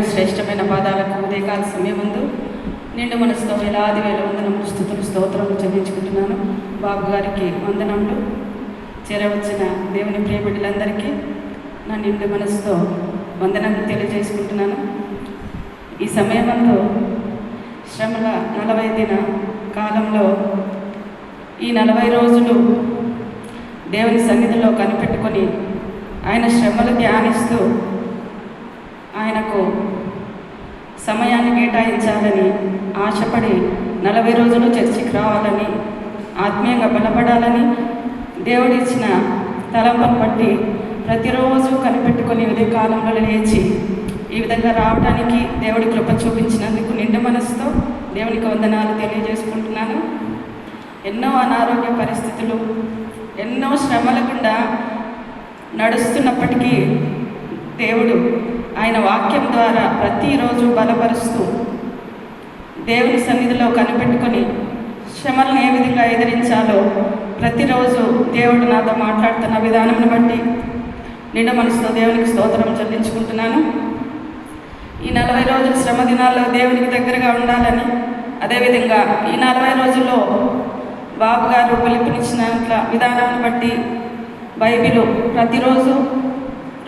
ఘనమైన శ్రేష్టమైన పాదాలకు ఉదయకాల సమయం ముందు నిండు మనసుతో వేలాది వేల వందనములు స్థుతులు స్తోత్రములు చెల్లించుకుంటున్నాను. బాబు గారికి వందనములు. చేరవచ్చిన దేవుని ప్రియబిడ్డలందరికీ నా నిండు మనసుతో వందనములు తెలియజేసుకుంటున్నాను. ఈ సమయంలో శ్రమల నలభై దిన కాలంలో ఈ నలభై రోజులు దేవుని సన్నిధిలో కనిపెట్టుకొని ఆయన శ్రమలు ధ్యానిస్తూ ఆయనకు సమయాన్ని కేటాయించాలని ఆశపడి నలభై రోజులు చర్చికి రావాలని ఆత్మీయంగా బలపడాలని దేవుడిచ్చిన తలంపం బట్టి ప్రతిరోజు కనిపెట్టుకొని ఉదయకాలంలో లేచి ఈ విధంగా రావడానికి దేవుడి కృప చూపించినందుకు నిండు మనసుతో దేవునికి వందనాలు తెలియజేసుకుంటున్నాను. ఎన్నో అనారోగ్య పరిస్థితులు ఎన్నో శ్రమల గుండా నడుస్తున్నప్పటికీ దేవుడు ఆయన వాక్యం ద్వారా ప్రతిరోజు బలపరుస్తూ దేవుని సన్నిధిలో కనిపెట్టుకొని శ్రమలను ఏ విధంగా ఎదిరించాలో ప్రతిరోజు దేవుడు నాతో మాట్లాడుతున్న విధానం బట్టి నిండు మనసుతో దేవునికి స్తోత్రం చెల్లించుకుంటున్నాను. ఈ నలభై రోజుల శ్రమ దినాల్లో దేవునికి దగ్గరగా ఉండాలని అదేవిధంగా ఈ నలభై రోజుల్లో బాబు గారు పిలుపునిచ్చిన విధానాన్ని బట్టి బైబిల్ ప్రతిరోజు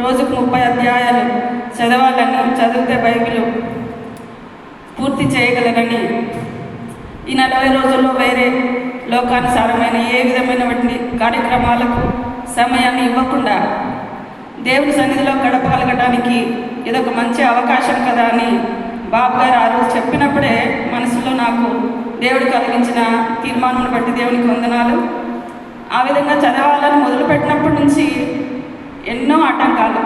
రోజుకు ముప్పై అధ్యాయాలు చదవాలని చదివితే బైబిల్ పూర్తి చేయగలరని ఈ నలభై రోజుల్లో వేరే లోకానుసారమైన ఏ విధమైనటువంటి కార్యక్రమాలకు సమయాన్ని ఇవ్వకుండా దేవుని సన్నిధిలో గడపగలగడానికి ఇదొక మంచి అవకాశం కదా అని బాబు గారు ఆ రోజు చెప్పినప్పుడే మనసులో నాకు దేవుడు కలిగించిన తీర్మానం బట్టి దేవునికి వందనాలు. ఆ విధంగా చదవాలని మొదలుపెట్టినప్పటి నుంచి ఎన్నో ఆటంకాలు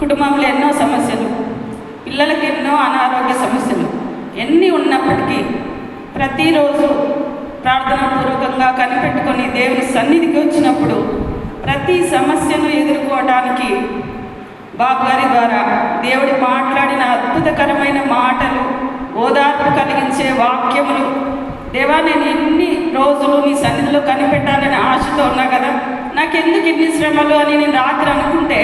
కుటుంబంలో ఎన్నో సమస్యలు పిల్లలకి ఎన్నో అనారోగ్య సమస్యలు ఎన్ని ఉన్నప్పటికీ ప్రతిరోజు ప్రార్థనాపూర్వకంగా కనిపెట్టుకొని దేవుని సన్నిధికి వచ్చినప్పుడు ప్రతి సమస్యను ఎదుర్కోవడానికి బాబు గారి ద్వారా దేవుడి మాట్లాడిన అద్భుతకరమైన మాటలు ఓదార్పు కలిగించే వాక్యములు దేవా నేను ఎన్ని రోజులు నీ ఎందుకు ఇన్ని శ్రమలు అని నేను రాత్రి అనుకుంటే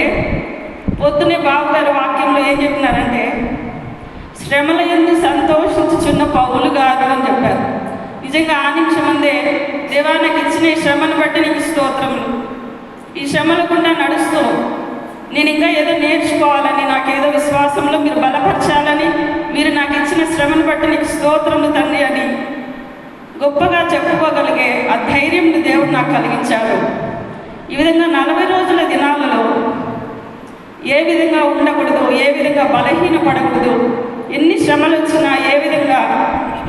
పొద్దునే బాబు వాక్యంలో ఏం చెప్పినారంటే శ్రమల ఎందు సంతోషించుచున్న పౌలు గారు అని చెప్పారు. నిజంగా ఆ నిమిషమందే దేవా నాకు ఇచ్చిన ఈ శ్రమను బట్టి నీకు స్తోత్రములు. ఈ శ్రమల గుండా నడుస్తూ నేను ఇంకా ఏదో నేర్చుకోవాలని నాకేదో విశ్వాసంలో మీరు బలపరచాలని మీరు నాకు ఇచ్చిన శ్రమను బట్టి నీకు స్తోత్రములు తండ్రి అని గొప్పగా చెప్పుకోగలిగే ఆ ధైర్యం దేవుడు నాకు కలిగించాడు. ఈ విధంగా నలభై రోజుల దినాలలో ఏ విధంగా ఉండకూడదు ఏ విధంగా బలహీనపడకూడదు ఎన్ని శ్రమలు వచ్చినా ఏ విధంగా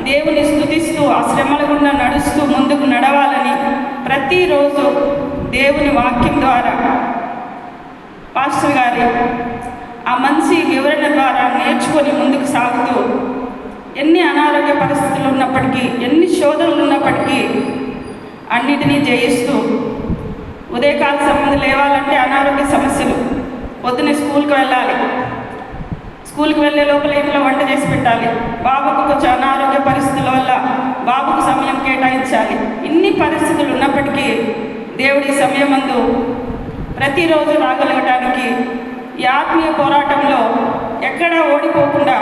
దేవుని స్థుతిస్తూ ఆ శ్రమల గుండా నడుస్తూ ముందుకు నడవాలని ప్రతిరోజు దేవుని వాక్యం ద్వారా పాస్టర్ గారి ఆ మంచి వివరణ ద్వారా నేర్చుకొని ముందుకు సాగుతూ ఎన్ని అనారోగ్య పరిస్థితులు ఉన్నప్పటికీ ఎన్ని శోధనలు ఉన్నప్పటికీ అన్నిటినీ జయిస్తూ ఉదయకాల సంబంధం లేవాలంటే అనారోగ్య సమస్యలు. పొద్దున్నే స్కూల్కి వెళ్ళాలి. స్కూల్కి వెళ్ళే లోపల ఇంట్లో వంట చేసి పెట్టాలి? బాబుకు కొంచెం అనారోగ్య పరిస్థితుల వల్ల బాబుకు సమయం కేటాయించాలి. ఇన్ని పరిస్థితులు ఉన్నప్పటికీ దేవుడి సమయం అందు ప్రతిరోజు రాగలగటానికి ఈ ఆత్మీయ పోరాటంలో ఎక్కడా ఓడిపోకుండా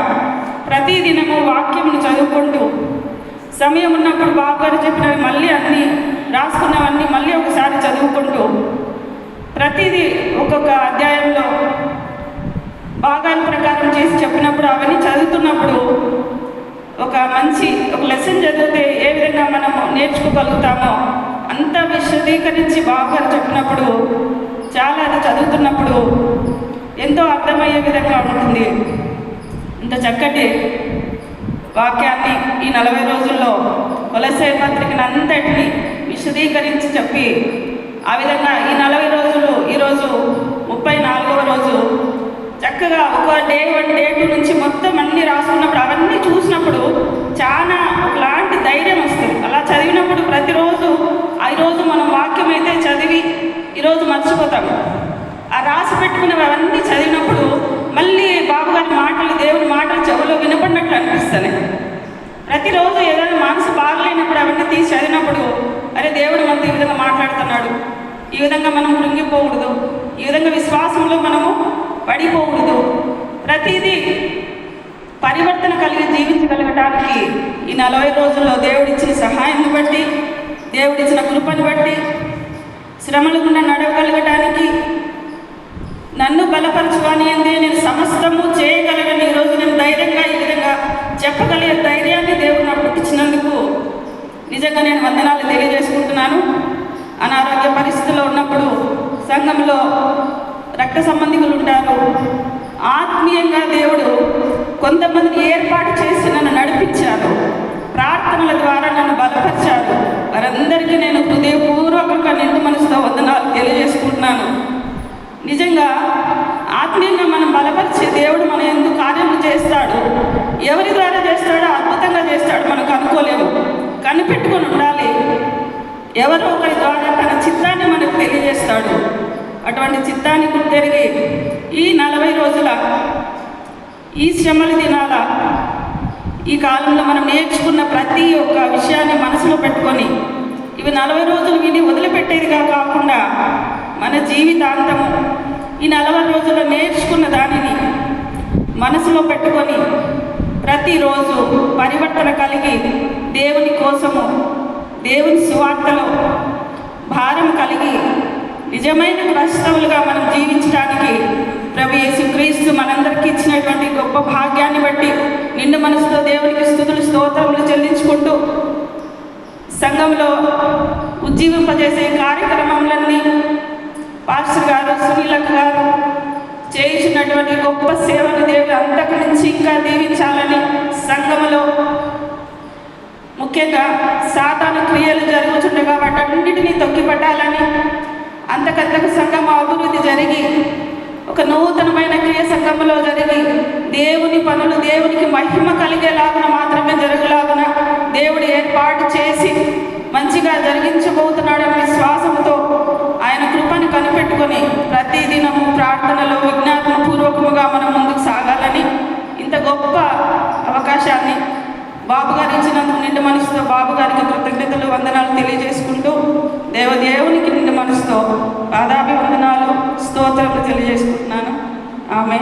ప్రతిదినము వాక్యమును చదువుకుంటూ సమయం ఉన్నప్పుడు బాబు గారు చెప్పినవి మళ్ళీ అన్నీ రాసుకున్నవన్నీ మళ్ళీ ఒకసారి చదువుకుంటూ ప్రతిదీ ఒక్కొక్క అధ్యాయంలో భాగాల ప్రకారం చేసి చెప్పినప్పుడు అవన్నీ చదువుతున్నప్పుడు ఒక మంచి ఒక లెసన్ చదివితే ఏ విధంగా మనము నేర్చుకోగలుగుతామో అంత విశదీకరించి బాగా చెప్పినప్పుడు చాలా అది చదువుతున్నప్పుడు ఎంతో అర్థమయ్యే విధంగా ఉంటుంది. ఇంత చక్కటి వాక్యాన్ని ఈ నలభై రోజుల్లో కొలసే పత్రికను అంతటిని విశదీకరించి చెప్పి ఆ విధంగా ఈ నలభై రోజులు ఈరోజు ముప్పై నాలుగవ రోజు చక్కగా ఒక డే వన్ డే టూ నుంచి మొత్తం అన్ని రాసుకున్నప్పుడు అవన్నీ చూసినప్పుడు చాలా ఒకలాంటి ధైర్యం వస్తుంది. అలా చదివినప్పుడు ప్రతిరోజు ఆ రోజు మనం వాక్యం అయితే చదివి ఈరోజు మర్చిపోతాము ఆ రాసి పెట్టుకున్నవి అవన్నీ చదివినప్పుడు మళ్ళీ బాబు గారి మాటలు దేవుని మాటలు చెవులో వినపడినట్లు అనిపిస్తాయి ప్రతిరోజు ఏదైనా మనసు బాగలేనప్పుడు అవన్నీ తీసి చదివినప్పుడు అరే దేవుడు మనతో ఈ విధంగా మాట్లాడుతున్నాడు. ఈ విధంగా మనం కృంగిపోకూడదు. ఈ విధంగా విశ్వాసంలో మనము పడిపోకూడదు. ప్రతిదీ పరివర్తన కలిగి జీవించగలగటానికి ఈ నలభై రోజుల్లో దేవుడిచ్చిన సహాయాన్ని బట్టి దేవుడిచ్చిన కృపను బట్టి శ్రమల గుండా నడవగలగటానికి నన్ను బలపరచుకొని అందే నేను సమస్తము చేయగలగని ఈరోజు నేను ధైర్యంగా ఈ విధంగా చెప్పగలిగే ధైర్యాన్ని దేవుడు నాకు పుట్టించినందుకు నిజంగా నేను వందనాలు తెలియజేసుకుంటున్నాను. అనారోగ్య పరిస్థితుల్లో ఉన్నప్పుడు సంఘంలో రక్త సంబంధికులు ఉంటారు. ఆత్మీయంగా దేవుడు కొంతమందిని ఏర్పాటు చేసి నన్ను నడిపించారు ప్రార్థనల ద్వారా నన్ను బలపరిచారు వారందరికీ నేను హృదయపూర్వకంగా నిండు మనసుతో వందనాలు తెలియజేసుకుంటున్నాను. నిజంగా ఆత్మీయంగా మనం బలపరిచే దేవుడు మన ఎందుకు కార్యములు చేస్తాడు. ఎవరి ద్వారా చేస్తాడో అద్భుతంగా చేస్తాడు మనకు అనుకోలేము. కనిపెట్టుకొని ఉండాలి. ఎవరో ఒకరి ద్వారా తన చిత్తాన్ని మనకు తెలియజేస్తాడు. అటువంటి చిత్తాన్ని తిరిగి ఈ నలభై రోజుల ఈ శ్రమల దినాల ఈ కాలంలో మనం నేర్చుకున్న ప్రతి ఒక్క విషయాన్ని మనసులో పెట్టుకొని ఇవి నలభై రోజులు విని వదిలిపెట్టేదిగా కాకుండా మన జీవితాంతము ఈ నలభై రోజుల్లో నేర్చుకున్న దానిని మనసులో పెట్టుకొని ప్రతిరోజు పరివర్తన కలిగి దేవుని కోసము దేవుని సువార్తలో భారం కలిగి నిజమైన క్రైస్తవులుగా మనం జీవించడానికి ప్రభు యేసుక్రీస్తు మనందరికీ ఇచ్చినటువంటి గొప్ప భాగ్యాన్ని బట్టి నిండు మనసుతో దేవునికి స్థుతులు స్తోత్రములు చెల్లించుకుంటూ సంఘంలో ఉజ్జీవింపజేసే కార్యక్రమం పాస్టర్ గారు సునీలక్ గారు చేసినటువంటి గొప్ప సేవను దేవుడు అంతకు నుంచి ఇంకా దీవించాలని సంఘములో ముఖ్యంగా సాతాను క్రియలు జరుగుతుండగా వాటన్నిటినీ తొక్కిపట్టాలని అంతకంతకు సంఘం అభివృద్ధి జరిగి ఒక నూతనమైన క్రియ సంఘంలో జరిగి దేవుని పనులు దేవునికి మహిమ కలిగేలాగున మాత్రమే జరగలాగున దేవుడు ఏర్పాటు చేసి మంచిగా జరిగించబోతున్నాడని విశ్వాసంతో ఆయన కృపను కనిపెట్టుకొని ప్రతి దినము ప్రార్థనలో ఎక్కువగా మనం ముందుకు సాగాలని ఇంత గొప్ప అవకాశాన్ని బాబు గారు ఇచ్చినందుకు నిండు మనసుతో బాబు గారికి కృతజ్ఞతలు వందనాలు తెలియజేసుకుంటూ దేవదేవునికి నిండు మనసుతో పాదాభి వందనాలు స్తోత్రములు తెలియజేసుకుంటున్నాను. ఆమె